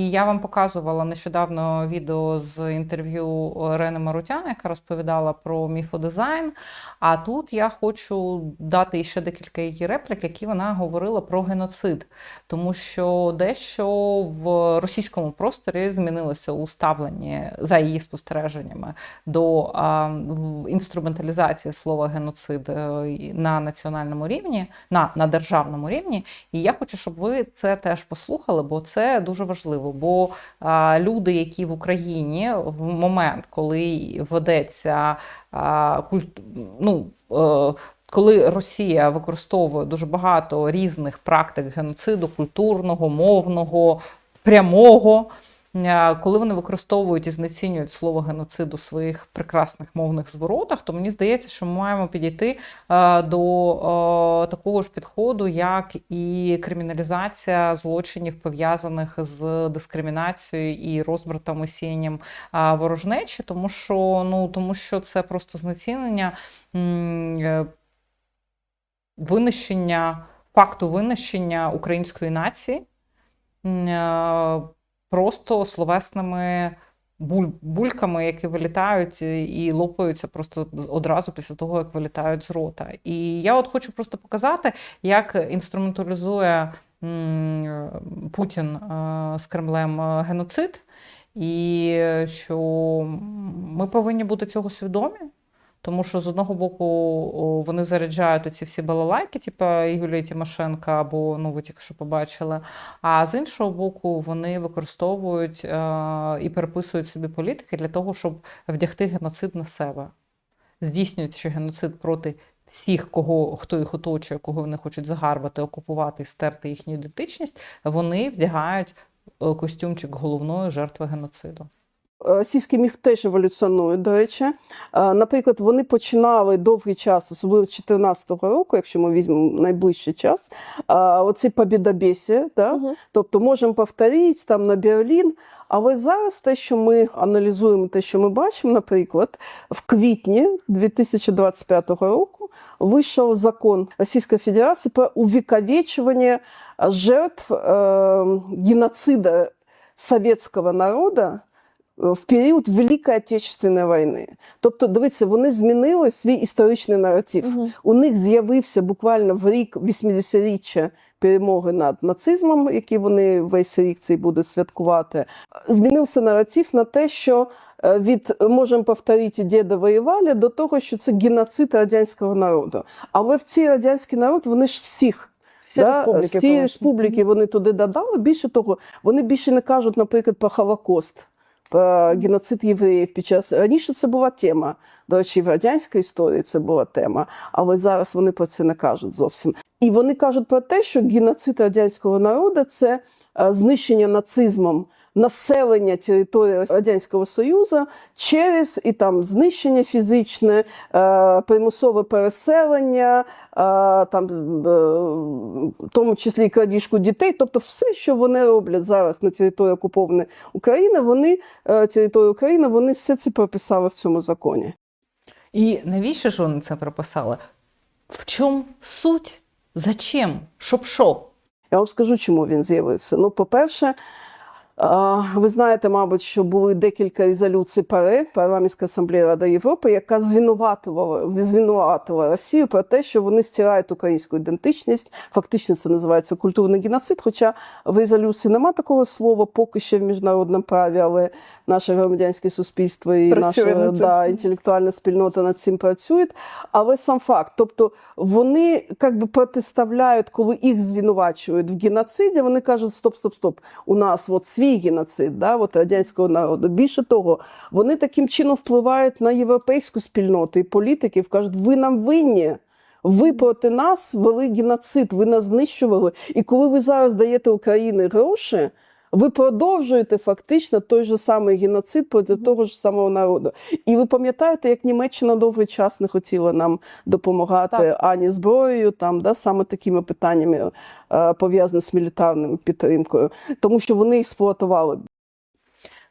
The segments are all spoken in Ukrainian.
І я вам показувала нещодавно відео з інтерв'ю Рени Марутян, яка розповідала про міфодизайн. А тут я хочу дати ще декілька її реплік, які вона говорила про геноцид, тому що дещо в російському просторі змінилося у ставленні за її спостереженнями до інструменталізації слова геноцид е, на національному рівні, на, на державному рівні. І я хочу, щоб ви це теж послухали, бо це дуже важливо. Бо а, люди, які в Україні в момент, коли ведеться культ, ну, е, коли Росія використовує дуже багато різних практик геноциду, культурного, мовного, прямого. Е, Коли вони використовують і знецінюють слово геноцид у своїх прекрасних мовних зворотах, то мені здається, що ми маємо підійти е, до е, такого ж підходу, як і криміналізація злочинів, пов'язаних з дискримінацією і розбратом осінням ворожнечі, тому що ну тому що це просто знецінення винищення факту винищення української нації просто словесними буль, бульками, які вилітають і лопаються просто одразу після того, як вилітають з рота. І я от хочу просто показати, як інструменталізує е, Путін е, з Кремлем е, геноцид, і що ми повинні бути цього свідомі. Тому що з одного боку вони заряджають оці всі балалайки, типу Юлії Тимошенка, або ну ви тільки що побачили. А з іншого боку, вони використовують е, і переписують собі політики для того, щоб вдягти геноцид на себе, здійснюючи геноцид проти всіх, кого хто їх оточує, кого вони хочуть загарбати, окупувати, стерти їхню ідентичність, вони вдягають е, костюмчик головної жертви геноциду. Російський міф теж еволюціонує, до речі. Е, Наприклад, вони починали довгий час, особливо з 2014 року, якщо ми візьмемо найближчий час, е, оце побідобєсія, да? Мгм. тобто можемо повторити там на Берлін. Але зараз те, що ми аналізуємо, те, що ми бачимо, наприклад, в квітні 2025 року вийшов закон Російської Федерації про увіковічування жертв е, геноцида совєтського народу е, в період Великої Отечественної війни. Тобто, дивіться, вони змінили свій історичний наратив. Мгм. У них з'явився буквально в рік 80-річчя перемоги над нацизмом, який вони весь рік цей будуть святкувати. Змінився наратив на те, що е, від можемо повторити діда воювали до того, що це геноцид радянського народу. Але в цей радянський народ вони ж всіх. Всі республіки, всі республіки вони туди додали. Більше того, вони більше не кажуть, наприклад, про Холокост, геноцид євреїв під час раніше це була тема. До речі, в радянській історії це була тема, але зараз вони про це не кажуть зовсім. І вони кажуть про те, що геноцид радянського народу це е, знищення нацизмом населення території Радянського Союзу через і там знищення фізичне, е, примусове переселення, е, там, е, в тому числі і крадіжку дітей. Тобто все, що вони роблять зараз на території окупованої України, вони е, території України, вони все це прописали в цьому законі. І навіщо ж вони це прописали? В чому суть? Зачем? Щоб що? Я вам скажу, чому він з'явився. Ну, по-перше, ви знаєте, мабуть, що були декілька резолюцій ПАРЕ, Парламентська асамблея Ради Європи, яка звинуватувала, звинуватила Росію про те, що вони стирають українську ідентичність. Фактично це називається культурний геноцид. Хоча в резолюції нема такого слова поки що в міжнародному праві, але наше громадянське суспільство і Працює наша да, інтелектуальна спільнота над цим працюють. Але сам факт, тобто вони як би протиставляють, коли їх звинувачують в геноциді, вони кажуть: стоп, стоп, стоп, у нас от свій геноцид, да, от радянського народу. Більше того, вони таким чином впливають на європейську спільноту і політиків, кажуть, ви нам винні. Ви проти нас вели геноцид, ви нас знищували. І коли ви зараз даєте Україні гроші, ви продовжуєте фактично той же самий геноцид проти того ж самого народу. І ви пам'ятаєте, як Німеччина довгий час не хотіла нам допомагати Так. ані зброєю, там да саме такими питаннями е, пов'язаними з мілітарною підтримкою, тому що вони експлуатували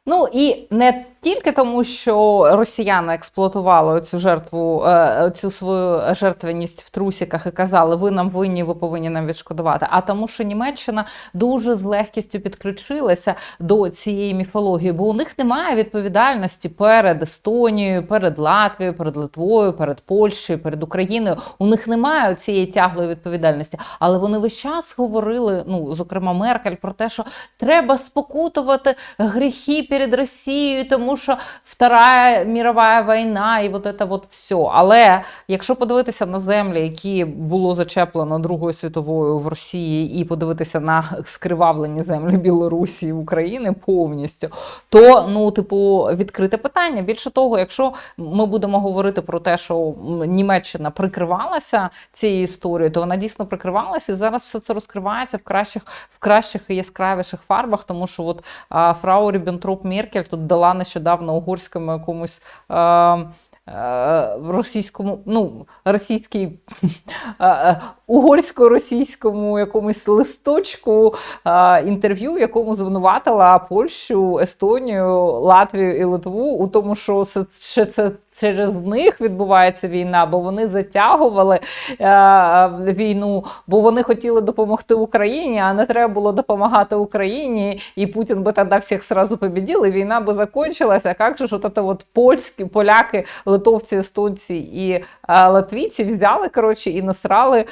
Ну і не тільки тому, що росіяни експлуатували цю жертву, е, цю свою жертвеність в трусіках і казали, ви нам винні, ви повинні нам відшкодувати. А тому, що Німеччина дуже з легкістю підключилася до цієї міфології, бо у них немає відповідальності перед Естонією, перед Латвією, перед Литвою, перед Польщею, перед Україною. У них немає цієї тяглої відповідальності. Але вони весь час говорили, ну зокрема Меркель, про те, що треба спокутувати гріхи перед Росією, тому що Вторая мірова війна, і от це от все. Але якщо подивитися на землі, які було зачеплено Другою світовою в Росії, і подивитися на скривавлені землі Білорусі і України повністю, то ну, типу, відкрите питання. Більше того, якщо ми будемо говорити про те, що Німеччина прикривалася цією історією, то вона дійсно прикривалася, і зараз все це розкривається в кращих, в кращих і яскравіших фарбах, тому що от а, фрау Ріббентроп Меркель тут дала нещодавно угорському якомусь. Е, е, російському, ну, російській, е, е, угорсько-російському якомусь листочку е, інтерв'ю, в якому звинуватила Польщу, Естонію, Латвію і Литву у тому, що це, це через них відбувається війна, бо вони затягували е, війну, бо вони хотіли допомогти Україні, а не треба було допомагати Україні, і Путін би тоді всіх сразу побіділ, і війна би закончилася. Як же ж от от польські, поляки, литовці, естонці і е, латвійці взяли коротше, і насрали е,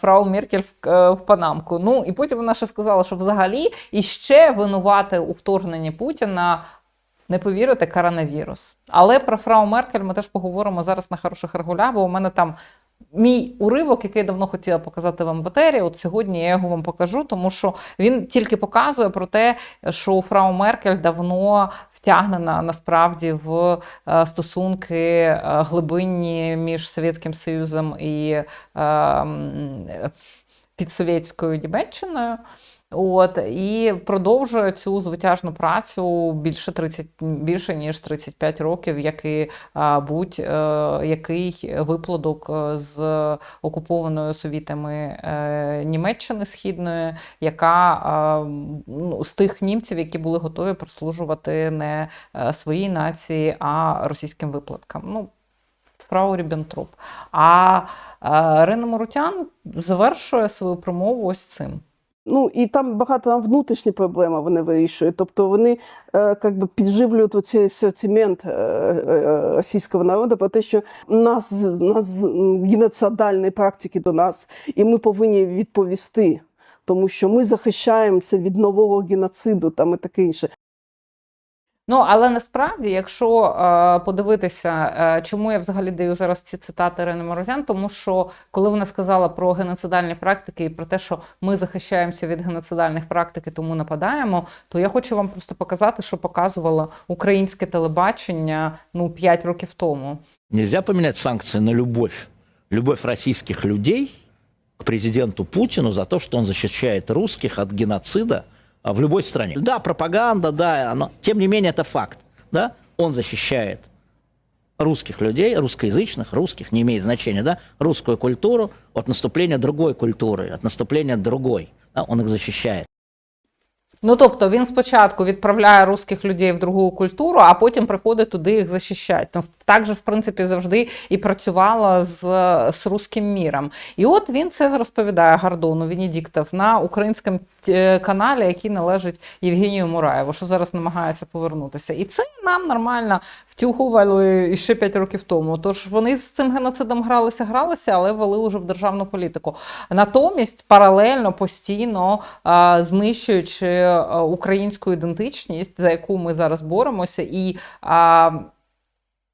фрау Меркель в, е, в Панамку. Ну і потім вона ще сказала, що взагалі іще винувати у вторгненні Путіна. Не повірите, коронавірус. Але про фрау Меркель ми теж поговоримо зараз на хороших регулях, бо у мене там мій уривок, який я давно хотіла показати вам в етері. От сьогодні я його вам покажу, тому що він тільки показує про те, що фрау Меркель давно втягнена насправді в е, стосунки е, глибинні між Совєтським Союзом і е, підсовєтською Німеччиною. От і продовжує цю звитяжну працю більше 30, більше ніж 35 років, як і будь-який виплодок е, з окупованої совітами е, Німеччини східної, яка ну, з тих німців, які були готові прослужувати не е, своїй нації, а російським виплаткам. Ну, Фрау Ріббентроп. А е, Рена Марутян завершує свою промову ось цим. Ну і там багато там внутрішні проблеми вони вирішують. Тобто вони е, как би підживлюють оцей сентимент е, е, російського народу про те, що нас, нас геноцидальні практики до нас, і ми повинні відповісти, тому що ми захищаємося від нового геноциду там і таке інше. Ну, але насправді, якщо е, подивитися, е, чому я взагалі даю зараз ці цитати Ірини Морозян, тому що коли вона сказала про геноцидальні практики і про те, що ми захищаємося від геноцидальних практик і тому нападаємо, то я хочу вам просто показати, що показувало українське телебачення ну 5 років тому. Нельзя поменять санкции на любовь. Любовь российских людей к президенту Путину за то, что он защищает русских от геноцида а, в любой стране. Да, пропаганда, да, но тем не менее это факт. Да? Он защищает русских людей, русскоязычных, русских, не имеет значения, да, русскую культуру от наступления другой культуры, от наступления другой. Да? Он их защищает. Ну тобто він спочатку відправляє русських людей в другу культуру, а потім приходить туди їх захищати. Ну, так же, в принципі, завжди і працювала з, з русським міром. І от він це розповідає Гордону Венедіктов на українському е, каналі, який належить Євгенію Мураєву, що зараз намагається повернутися. І це нам нормально втюгували ще 5 років тому. Тож вони з цим геноцидом гралися, гралися, але вели уже в державну політику. Натомість паралельно постійно знищуючи українську ідентичність, за яку ми зараз боремося, і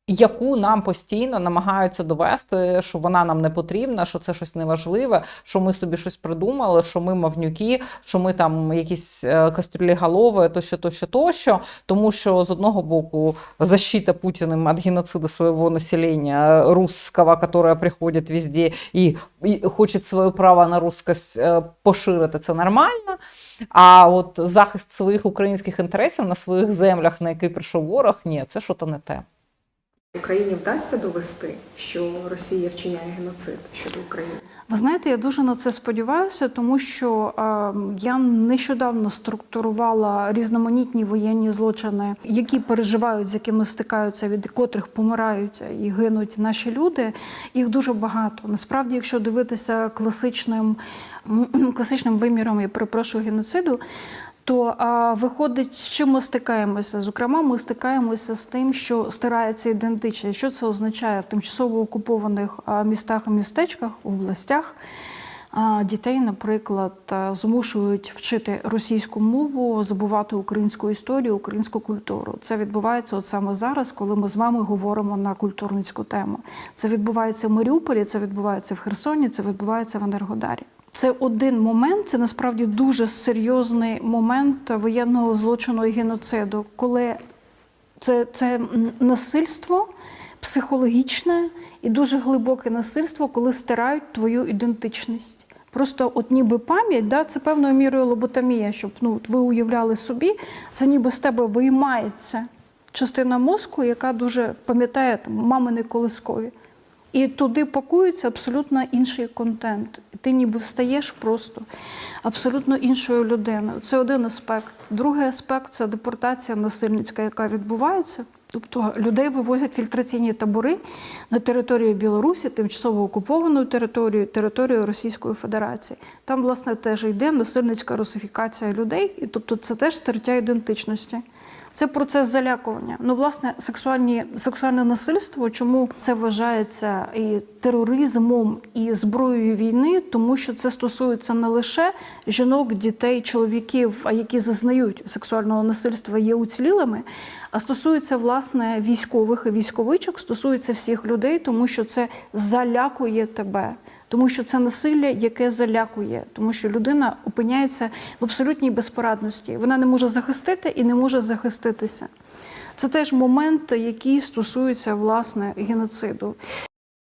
яку нам постійно намагаються довести, що вона нам не потрібна, що це щось неважливе, що ми собі щось придумали, що ми мавнюки, що ми там якісь е, кастрюлі голови, тощо, тощо, тощо. Тому що з одного боку защита Путіним від геноцида свого населення русского, которое приходить везде і, і хоче своє право на русскость е, поширити, це нормально. А от захист своїх українських інтересів на своїх землях, на який прийшов ворог, ні, це що то не те. Україні вдасться довести, що Росія вчиняє геноцид щодо України? Ви знаєте, я дуже на це сподіваюся, тому що е, я нещодавно структурувала різноманітні воєнні злочини, які переживають, з якими стикаються, від котрих помирають і гинуть наші люди. Їх дуже багато. Насправді, якщо дивитися класичним, класичним виміром, я перепрошую геноциду. То а, виходить, з чим ми стикаємося? Зокрема, ми стикаємося з тим, що стирається ідентичність. Що це означає в тимчасово окупованих містах і містечках, областях? Дітей, наприклад, змушують вчити російську мову, забувати українську історію, українську культуру. Це відбувається от саме зараз, коли ми з вами говоримо на культурницьку тему. Це відбувається в Маріуполі, це відбувається в Херсоні, це відбувається в Енергодарі. Це один момент, це насправді дуже серйозний момент воєнного злочину і геноциду, коли це, це насильство психологічне і дуже глибоке насильство, коли стирають твою ідентичність. Просто от ніби пам'ять, да, це певною мірою лоботомія, щоб ну, ви уявляли собі, це ніби з тебе виймається частина мозку, яка дуже пам'ятає мамини колискові. І туди пакується абсолютно інший контент. Ти ніби встаєш просто абсолютно іншою людиною. Це один аспект. Другий аспект це депортація насильницька, яка відбувається. Тобто людей вивозять фільтраційні табори на територію Білорусі, тимчасово окуповану територію, територію Російської Федерації. Там, власне, теж йде насильницька русифікація людей, і тобто це теж стертя ідентичності. Це процес залякування. Ну, власне, сексуальні, сексуальне насильство, чому це вважається і тероризмом, і зброєю війни, тому що це стосується не лише жінок, дітей, чоловіків, а які зазнають сексуального насильства, є уцілілими, а стосується власне військових і військовичок, стосується всіх людей, тому що це залякує тебе. Тому що це насилля, яке залякує, тому що людина опиняється в абсолютній безпорадності. Вона не може захистити і не може захиститися. Це теж момент, який стосується власне геноциду.